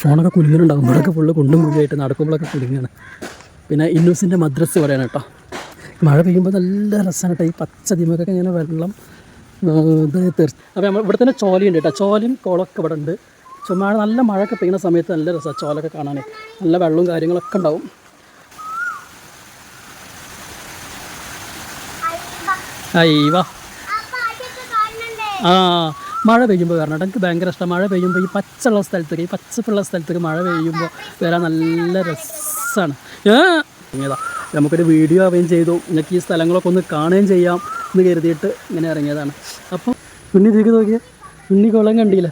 ഫോണൊക്കെ കുലുങ്ങുന്നുണ്ടാവും. ഇവിടെയൊക്കെ ഫുള്ള് കുണ്ടും കുഴിയായിട്ട് നടക്കുമ്പോഴൊക്കെ കുലുങ്ങാണ് പിന്നെ ഇന്നൂസിന്റെ മദ്രസ് പറയണം കേട്ടോ. മഴ പെയ്യുമ്പോൾ നല്ല രസമാണ് കേട്ടോ. ഈ പച്ച ദിമക്കൊക്കെ ഇങ്ങനെ വെള്ളം ഇത് തെറി അപ്പോൾ നമ്മൾ ഇവിടെ തന്നെ ചോലയുണ്ട് കേട്ടോ. ചോലയും കുളമൊക്കെ ഇവിടെ ഉണ്ട്. ചുമ്മാ നല്ല മഴയൊക്കെ പെയ്യുന്ന സമയത്ത് നല്ല രസമാണ് ചോലൊക്കെ കാണാൻ നല്ല വെള്ളവും കാര്യങ്ങളൊക്കെ ഉണ്ടാവും. അയ്യവാ ആ മഴ പെയ്യുമ്പോൾ വരണം. കേട്ടോ എനിക്ക് ഭയങ്കര ഇഷ്ടം. മഴ പെയ്യുമ്പോൾ ഈ പച്ചുള്ള സ്ഥലത്തേക്ക് ഈ പച്ചപ്പുള്ള സ്ഥലത്തേക്ക് മഴ പെയ്യുമ്പോൾ വരാൻ നല്ല രസമാണ് ഏതാ നമുക്കൊരു വീഡിയോ ആവുകയും ചെയ്തു. നിങ്ങൾക്ക് ഈ സ്ഥലങ്ങളൊക്കെ ഒന്ന് കാണുകയും ചെയ്യാം എന്ന് കരുതിയിട്ട് ഇങ്ങനെ ഇറങ്ങിയതാണ്. അപ്പോൾ ഉണ്ണി ഇതിലേക്ക് നോക്കിയേ. ഉണ്ണി കുളം കണ്ടില്ല?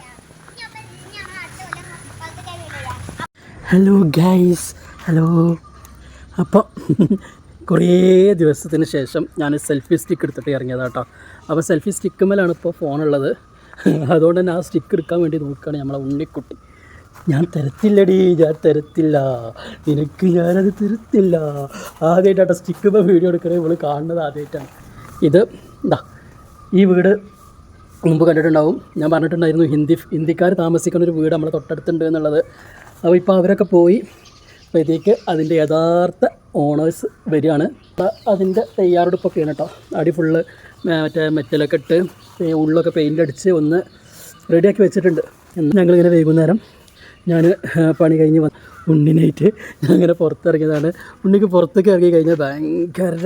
Hello guys. ഹലോ. അപ്പോൾ കുറേ ദിവസത്തിന് ശേഷം ഞാൻ സെൽഫി സ്റ്റിക്ക് എടുത്തിട്ട് ഇറങ്ങിയതാട്ടോ അപ്പോൾ സെൽഫി സ്റ്റിക്കുമ്മലാണ് ഇപ്പോൾ ഫോണുള്ളത്. അതുകൊണ്ട് തന്നെ ആ സ്റ്റിക്ക് എടുക്കാൻ വേണ്ടി നോക്കുകയാണ് നമ്മളെ ഉണ്ണിക്കുട്ടി. ഞാൻ തരത്തില്ലടി ഞാൻ തരത്തില്ല. നിനക്ക് ഞാനത് തരത്തില്ല. ആദ്യമായിട്ടാട്ടോ സ്റ്റിക്കുമ്പോൾ വീഡിയോ എടുക്കണേ. ഇവൾ കാണുന്നത് ആദ്യമായിട്ടാണ്. ഇത് എന്താ ഈ വീട് മുമ്പ് കണ്ടിട്ടുണ്ടാവും. ഞാൻ പറഞ്ഞിട്ടുണ്ടായിരുന്നു ഹിന്ദി ഹിന്ദിക്കാർ താമസിക്കുന്ന ഒരു വീട് നമ്മളെ തൊട്ടടുത്തുണ്ട് എന്നുള്ളത്. അപ്പോൾ ഇപ്പോൾ അവരൊക്കെ പോയി അപ്പോഴത്തേക്ക് അതിന്റെ യഥാർത്ഥ ഓണേഴ്സ് വരികയാണ്. അതിന്റെ തയ്യാറെടുപ്പൊക്കെയാണ് കേട്ടോ. അടി ഫുള്ള് മറ്റേ മെറ്റലൊക്കെ ഇട്ട് ഉള്ളൊക്കെ പെയിന്റ് അടിച്ച് ഒന്ന് റെഡിയാക്കി വെച്ചിട്ടുണ്ട്. ഞങ്ങളിങ്ങനെ വൈകുന്നേരം ഞാൻ പണി കഴിഞ്ഞ് വന്ന് ഉണ്ണിനായിട്ട് ഞാൻ ഇങ്ങനെ പുറത്തിറങ്ങിയതാണ്. ഉണ്ണിക്ക് പുറത്തേക്ക് ഇറങ്ങി കഴിഞ്ഞാൽ ഭയങ്കര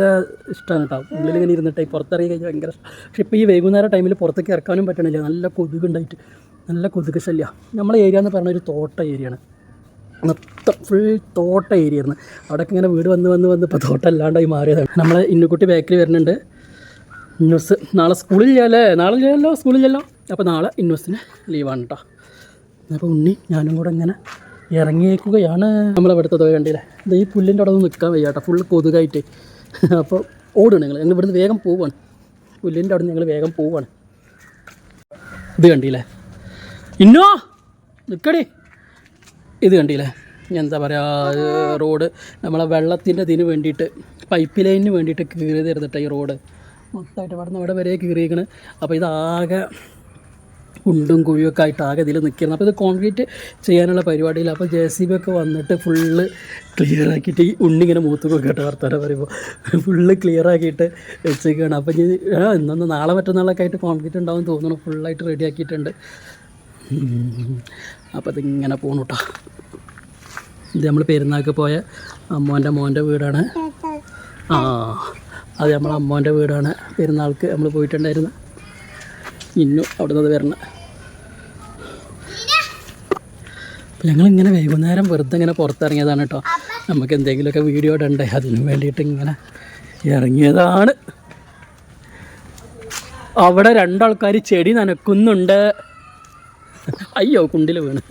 ഇഷ്ടമാണ് കേട്ടോ. ഉള്ളിലിങ്ങനെ ഇരുന്നിട്ട് പുറത്തിറങ്ങി കഴിഞ്ഞാൽ ഭയങ്കര ഇഷ്ടം. പക്ഷേ ഇപ്പോൾ ഈ വൈകുന്നേരം ടൈമിൽ പുറത്തേക്ക് ഇറക്കാനും പറ്റണില്ല. നല്ല കൊതുകുണ്ടായിട്ട്. നല്ല കൊതുക് ശല്യ. നമ്മളെ ഏരിയ എന്ന് പറഞ്ഞ ഒരു തോട്ട ഏരിയയാണ് മൊത്തം ഫുൾ തോട്ട ഏരിയ ആയിരുന്നു. അവിടെയൊക്കെ ഇങ്ങനെ വീട് വന്ന് വന്ന് വന്ന് ഇപ്പോൾ തോട്ടം അല്ലാണ്ടായി മാറിയതാണ്. നമ്മളെ ഇന്നുകുട്ടി ബേക്കറി വരുന്നുണ്ട്. ന്യൂസ് നാളെ സ്കൂളിൽ ചെയ്യാല്ലേ നാളെ ചെയ്യാമല്ലോ സ്കൂളിൽ ചെയ്യാമല്ലോ അപ്പോൾ നാളെ ഇന്നൂസിന് ലീവാണ് കേട്ടോ അപ്പോൾ ഉണ്ണി ഞാനും കൂടെ ഇങ്ങനെ ഇറങ്ങിയേക്കുകയാണ്. നമ്മളവിടുത്തെ തുക കണ്ടില്ലേ? ഇത് ഈ പുല്ലിന്റെ അവിടെ നിന്ന് നിൽക്കാൻ വയ്യ കേട്ടോ ഫുള്ള് കൊതുകായിട്ട്. അപ്പോൾ ഓടുകയാണ് ഞങ്ങൾ ഞങ്ങൾ ഇവിടുന്ന് വേഗം പോവാണ്. പുല്ലിന്റെ അവിടെ നിന്ന് ഞങ്ങൾ വേഗം പോവാണ്. ഇത് കണ്ടില്ലേ? ഇന്നോ? നിൽക്കടി ഇത് കണ്ടില്ലേ? എന്താ പറയുക റോഡ് നമ്മളെ വെള്ളത്തിന്റെ ഇതിന് വേണ്ടിയിട്ട് പൈപ്പ് ലൈനിന് വേണ്ടിയിട്ട് കീറി തരുന്നിട്ട് ഈ റോഡ്. മൊത്തമായിട്ട് അവിടെ നിന്ന് അവിടെ വരെ കീറിയിരിക്കണ് അപ്പോൾ ഇതാകെ കുണ്ടും കുഴിയൊക്കെ ആയിട്ട് ആകെ ഇതിൽ നിൽക്കുന്നത് അപ്പോൾ ഇത് കോൺക്രീറ്റ് ചെയ്യാനുള്ള പരിപാടിയിൽ അപ്പോൾ ജെ സി ബി ഒക്കെ വന്നിട്ട് ഫുള്ള് ക്ലിയർ ആക്കിയിട്ട് ഈ ഉണ്ണി ഇങ്ങനെ മൂത്ത് കേട്ടോ വർത്തമാനം പറയുമ്പോൾ ഫുള്ള് ക്ലിയർ ആക്കിയിട്ട് വെച്ചേക്കാണ്. അപ്പോൾ ഇനി ഇന്നൊന്ന് നാളെ മറ്റന്നാളൊക്കെ ആയിട്ട് കോൺക്രീറ്റ് ഉണ്ടാവും തോന്നുന്നു. ഫുള്ളായിട്ട് റെഡി ആക്കിയിട്ടുണ്ട്. അപ്പോൾ ഇതിങ്ങനെ കേട്ടോ ഇത് നമ്മൾ പെരുന്നാൾക്ക് പോയ അമ്മോന്റെ മോന്റെ വീടാണ്. ആ അത് നമ്മളെ അമ്മോന്റെ വീടാണ്. പെരുന്നാൾക്ക് നമ്മൾ പോയിട്ടുണ്ടായിരുന്നു. ഇന്നും അവിടെ നിന്ന് വരണം ഞങ്ങളിങ്ങനെ വൈകുന്നേരം വെറുതെ ഇങ്ങനെ പുറത്തിറങ്ങിയതാണ് കേട്ടോ നമുക്ക് എന്തെങ്കിലുമൊക്കെ വീഡിയോ ഇടണ്ടേ? അതിന് വേണ്ടിയിട്ട് ഇങ്ങനെ ഇറങ്ങിയതാണ്. അവിടെ രണ്ടാൾക്കാർ ചെടി നനക്കുന്നുണ്ട്. അയ്യോ കുണ്ടിൽ വീണ്.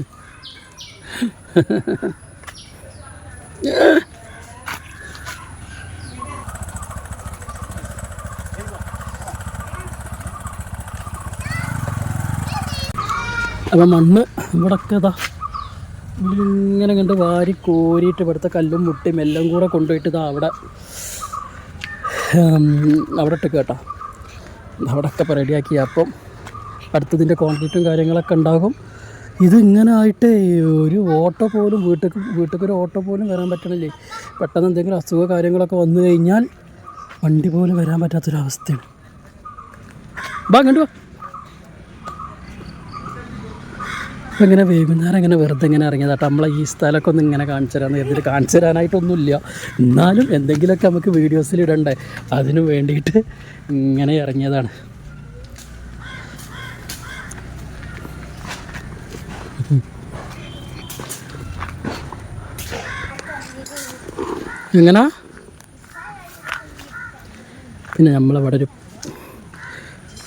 അപ്പം മണ്ണ് ഇവിടൊക്കെ ഇതാ. ഇങ്ങനെ കണ്ട് വാരി കോരിയിട്ട് ഇവിടുത്തെ കല്ലും മുട്ടിയും എല്ലാം കൂടെ കൊണ്ടുപോയിട്ട് ഇതാ അവിടെ അവിടെ ഇട്ട് കേട്ടോ. അവിടെയൊക്കെ റെഡിയാക്കി അപ്പം അടുത്തതിന്റെ കോൺക്രീറ്റും കാര്യങ്ങളൊക്കെ ഉണ്ടാകും. ഇത് ഇങ്ങനെ ആയിട്ട് ഒരു ഓട്ടോ പോലും വീട്ടിൽ വീട്ടിൽ ഒരു ഓട്ടോ പോലും വരാൻ പറ്റണില്ലേ? പെട്ടെന്ന് എന്തെങ്കിലും അസുഖ കാര്യങ്ങളൊക്കെ വന്നു കഴിഞ്ഞാൽ വണ്ടി പോലും വരാൻ പറ്റാത്തൊരവസ്ഥയാണ്. ബാ കണ്ടു അപ്പോൾ ഇങ്ങനെ വൈകുന്നേരം ഇങ്ങനെ വെറുതെ ഇങ്ങനെ ഇറങ്ങിയതാട്ടോ നമ്മളെ ഈ സ്ഥലമൊക്കെ ഒന്ന് ഇങ്ങനെ കാണിച്ചു തരാമെന്ന് കരുതിയിട്ട് കാണിച്ചു തരാനായിട്ടൊന്നുമില്ല. എന്നാലും എന്തെങ്കിലുമൊക്കെ നമുക്ക് വീഡിയോസിൽ ഇടണ്ടേ? അതിനു വേണ്ടിയിട്ട് ഇങ്ങനെ ഇറങ്ങിയതാണ്. എങ്ങനാ? പിന്നെ നമ്മളവിടെ ഒരു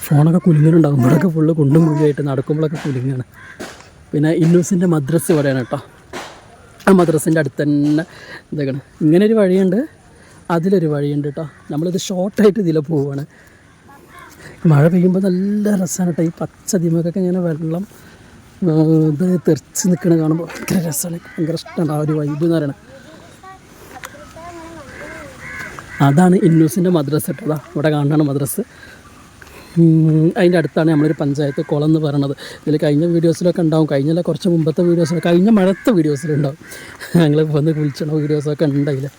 ഫോണൊക്കെ കുലുങ്ങുന്നുണ്ടാവും ഇവിടെയൊക്കെ ഫുള്ള് കുണ്ടും കുഴിയായിട്ട് നടക്കുമ്പോഴൊക്കെ കുലുങ്ങാണ്. പിന്നെ ഇന്നൂസിന്റെ മദ്രസ് ഇവിടെയാണ് കേട്ടോ. ആ മദ്രസിന്റെ അടുത്ത് തന്നെ ഇതൊക്കെയാണ്. ഇങ്ങനെ ഒരു വഴിയുണ്ട്. അതിലൊരു വഴിയുണ്ട് കേട്ടോ. നമ്മളിത് ഷോർട്ടായിട്ട് ഇതിൽ പോവുകയാണ് മഴ പെയ്യുമ്പോൾ നല്ല രസമാണ് കേട്ടോ. ഈ പച്ച ദിമക്കൊക്കെ ഇങ്ങനെ വെള്ളം ഇത് തെറിച്ച് നിൽക്കണ കാണുമ്പോൾ ഭയങ്കര രസമാണ് ഭയങ്കര ഇഷ്ടമാണ് ആ ഒരു വൈബ് എന്ന് പറയുന്നത് അതാണ് ഇന്നൂസിന്റെ മദ്രസ് കേട്ടോ. അതാ ഇവിടെ കാണുന്നതാണ് മദ്രസ്. അതിന്റെ അടുത്താണ് നമ്മളൊരു പഞ്ചായത്ത് കുളം എന്ന് പറയണത്. ഇതിൽ കഴിഞ്ഞ വീഡിയോസിലൊക്കെ ഉണ്ടാവും. കഴിഞ്ഞല്ല കുറച്ച് മുമ്പത്തെ വീഡിയോസിൽ കഴിഞ്ഞ മഴത്തെ വീഡിയോസിലുണ്ടാവും. ഞങ്ങൾ വന്ന് കുളിച്ചണ വീഡിയോസൊക്കെ ഉണ്ടായില്ല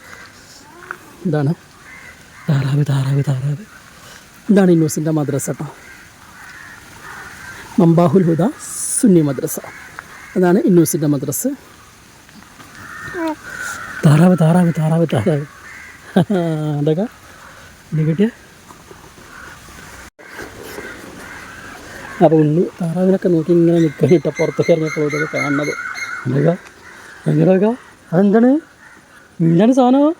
ഇതാണ്. താറാവ് താറാവ് താറാവ്. ഇതാണ് ഇന്നൂസിന്റെ മദ്രസ കേട്ടോ. മമ്പാഹുൽ ഹുദ സുന്നി മദ്രസ. അതാണ് ഇന്നൂസിന്റെ മദ്രസ്. താറാവ് താറാവ് താറാവ് താറാവ്. അതൊക്കെ കിട്ടിയ? അപ്പോൾ ഉണ്ണി താറാവിനൊക്കെ നോക്കി ഇങ്ങനെ നിൽക്കാൻ ഇട്ട പുറത്തേക്ക് ഇറങ്ങിയപ്പോൾ ഇതൊക്കെ കാണുന്നത്. എന്തൊക്കെ? എങ്ങനെയൊക്കെ അതെന്താണ്? എന്താണ് സാധനം.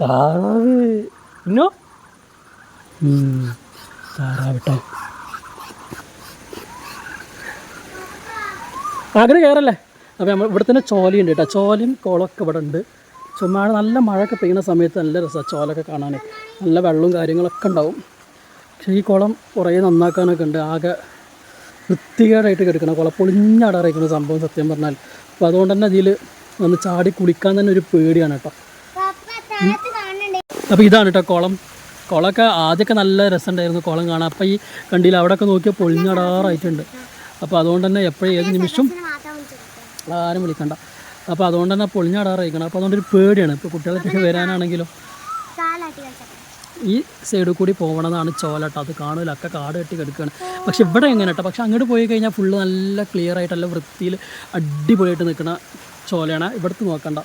താറാവ്. ഇന്നോ താറാവിട്ട താറാവ് അങ്ങനെ കയറല്ലേ അപ്പോൾ നമ്മൾ ഇവിടെ തന്നെ ചോലയുണ്ട് കേട്ടോ. ചോലയും കുളമൊക്കെ ഇവിടെ ഉണ്ട്. ചുമ്മാ നല്ല മഴയൊക്കെ പെയ്യുന്ന സമയത്ത് നല്ല രസമാണ് ചോലൊക്കെ കാണാൻ നല്ല വെള്ളവും കാര്യങ്ങളൊക്കെ ഉണ്ടാവും. പക്ഷേ ഈ കുളം കുറേ നന്നാക്കാനൊക്കെ ഉണ്ട്. ആകെ വൃത്തികേടായിട്ട് കിടക്കണം കുളം. പൊളിഞ്ഞടറിയിക്കുന്ന സംഭവം സത്യം പറഞ്ഞാൽ. അപ്പോൾ അതുകൊണ്ട് തന്നെ ഇതിൽ ഒന്ന് ചാടി കുളിക്കാൻ തന്നെ ഒരു പേടിയാണ് കേട്ടോ. അപ്പോൾ ഇതാണ് കേട്ടോ കുളം. കുളമൊക്കെ ആദ്യമൊക്കെ നല്ല രസമുണ്ടായിരുന്നു കുളം കാണാൻ. അപ്പോൾ ഈ കണ്ടിയിൽ അവിടെയൊക്കെ നോക്കിയാൽ പൊളിഞ്ഞടാറായിട്ടുണ്ട് അപ്പോൾ അതുകൊണ്ട് തന്നെ എപ്പോഴും ഏത് നിമിഷം ആരും വിളിക്കണ്ട. അപ്പോൾ അതുകൊണ്ട് തന്നെ പൊളിഞ്ഞാടാറായിരിക്കണം. അപ്പോൾ അതുകൊണ്ട് ഒരു പേടിയാണ് ഇപ്പോൾ കുട്ടികളൊക്കെ വരാനാണെങ്കിലും ഈ സൈഡിൽ കൂടി പോകണമെന്നാണ് ചോലട്ടോ. അത് കാണൂല. ഒക്കെ കാട് കെട്ടി കിടക്കുകയാണ് പക്ഷെ ഇവിടെ എങ്ങനെ കേട്ടോ പക്ഷെ അങ്ങോട്ട് പോയി കഴിഞ്ഞാൽ ഫുള്ള് നല്ല ക്ലിയർ ആയിട്ട് നല്ല വൃത്തിയിൽ അടിപൊളിയായിട്ട് നിൽക്കുന്ന ചോലയാണ്. ഇവിടുത്തെ നോക്കണ്ട.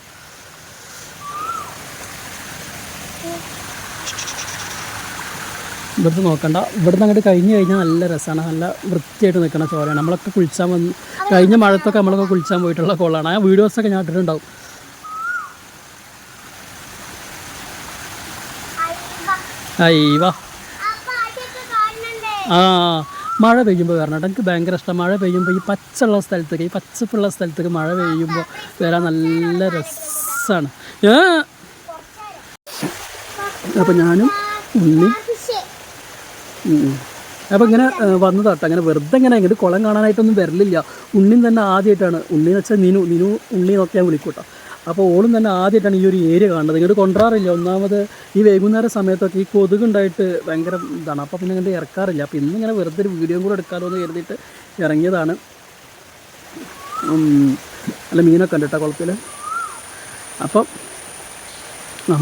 ഇവിടുത്തെ നോക്കണ്ട. ഇവിടുന്ന് അങ്ങോട്ട് കഴിഞ്ഞ് കഴിഞ്ഞാൽ നല്ല രസമാണ് നല്ല വൃത്തിയായിട്ട് നിൽക്കുന്ന ചോരയാണ് നമ്മളൊക്കെ കുളിച്ചാൽ വന്ന് കഴിഞ്ഞ മഴത്തൊക്കെ നമ്മളൊക്കെ കുളിച്ചാൻ പോയിട്ടുള്ള കോളാണ്. ആ വീഡിയോസൊക്കെ ഞാൻ ഇട്ടിട്ടുണ്ടാവും. അയ്യവാ. ആ മഴ പെയ്യുമ്പോൾ വരണം കേട്ടോ. എനിക്ക് ഭയങ്കര ഇഷ്ടം. മഴ പെയ്യുമ്പോൾ ഈ പച്ചുള്ള സ്ഥലത്തേക്ക് ഈ പച്ചപ്പുള്ള സ്ഥലത്തേക്ക് മഴ പെയ്യുമ്പോൾ വരാൻ നല്ല രസമാണ് ഏ? അപ്പം ഞാനും ഉണ്ണി അപ്പോൾ ഇങ്ങനെ വന്നതാട്ടോ അങ്ങനെ വെറുതെ ഇങ്ങനെ ഇങ്ങോട്ട് കുളം കാണാനായിട്ടൊന്നും വരലില്ല. ഉണ്ണിയും തന്നെ ആദ്യമായിട്ടാണ് ഉണ്ണി എന്ന് വെച്ചാൽ നിനു നിനു ഉണ്ണി നോക്കിയാൽ വിളിക്കൂട്ടോ അപ്പോൾ ഓളും തന്നെ ആദ്യമായിട്ടാണ് ഈ ഒരു ഏരിയ കാണുന്നത്. ഇങ്ങോട്ട് കൊണ്ടുവരാറില്ല. ഒന്നാമത് ഈ വൈകുന്നേര സമയത്തൊക്കെ ഈ കൊതുകുണ്ടായിട്ട് ഭയങ്കര ഇതാണ്. അപ്പോൾ പിന്നെ ഇങ്ങോട്ട് ഇറക്കാറില്ല. അപ്പോൾ ഇന്നിങ്ങനെ വെറുതെ ഒരു വീഡിയോ കൂടെ എടുക്കാമല്ലോ എന്ന് കരുതിയിട്ട് ഇറങ്ങിയതാണ്. അല്ല മീനൊക്കെ ഉണ്ട് കേട്ടോ കുളത്തിൽ അപ്പം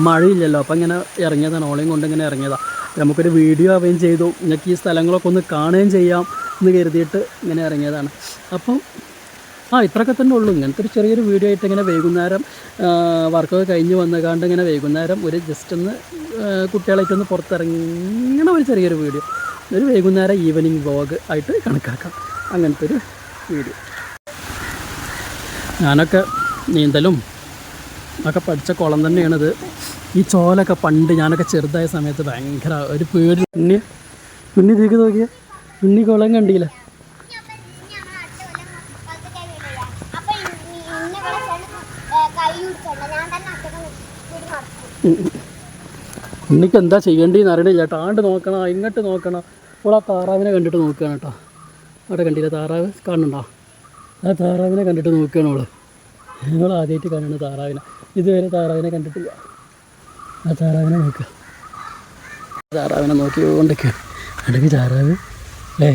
മഴയില്ലല്ലോ. അപ്പം ഇങ്ങനെ ഇറങ്ങിയതാണ്. ഓളയും കൊണ്ട് ഇങ്ങനെ ഇറങ്ങിയതാണ് നമുക്കൊരു വീഡിയോ ആവുകയും ചെയ്തു. ഞങ്ങൾക്ക് ഈ സ്ഥലങ്ങളൊക്കെ ഒന്ന് കാണുകയും ചെയ്യാം എന്ന് കരുതിയിട്ട് ഇങ്ങനെ ഇറങ്ങിയതാണ്. അപ്പം ആ ഇത്രയൊക്കെ തന്നെ ഉള്ളൂ. ഇങ്ങനത്തെ ഒരു ചെറിയൊരു വീഡിയോ ആയിട്ട് ഇങ്ങനെ വൈകുന്നേരം വർക്കൊക്കെ കഴിഞ്ഞ് വന്നുകാണ്ട് ഇങ്ങനെ വൈകുന്നേരം ഒരു ജസ്റ്റ് ഒന്ന് കുട്ടികളായിട്ടൊന്ന് പുറത്തിറങ്ങണ ഒരു ചെറിയൊരു വീഡിയോ. ഒരു വൈകുന്നേരം ഈവനിങ് വ്ളോഗ് ആയിട്ട് കണക്കാക്കാം. അങ്ങനത്തെ ഒരു വീഡിയോ. ഞാനൊക്കെ നീന്തലും ഒക്കെ പഠിച്ച കുളം തന്നെയാണിത്. ഈ ചോലൊക്കെ പണ്ട് ഞാനൊക്കെ ചെറുതായ സമയത്ത് ഭയങ്കര ഒരു പേടി. ഉണ്ണി ഉണ്ണി തീക്ക് നോക്കിയ. ഉണ്ണി കുളം കണ്ടില്ല? ഉണ്ണിക്ക് എന്താ ചെയ്യേണ്ടതെന്ന് അറിയണില്ല ചേട്ടാ ആണ്ട് നോക്കണം ഇങ്ങോട്ട് നോക്കണം. അപ്പോൾ ആ താറാവിനെ കണ്ടിട്ട് നോക്കുകയാണ് കേട്ടോ. അവിടെ കണ്ടില്ല താറാവ്? കാണണ്ടോ ആ താറാവിനെ കണ്ടിട്ട് നോക്കുകയാണ് അവൾ ഞങ്ങൾ ആദ്യമായിട്ട് കാണുന്നത് താറാവിനെ. ഇതുവരെ താറാവിനെ കണ്ടിട്ടില്ല. ആ താറാവിനെ നോക്കുക താറാവിനെ നോക്കിക്കൊണ്ടൊക്കെ അടുക്ക് താറാവ് അല്ലേ?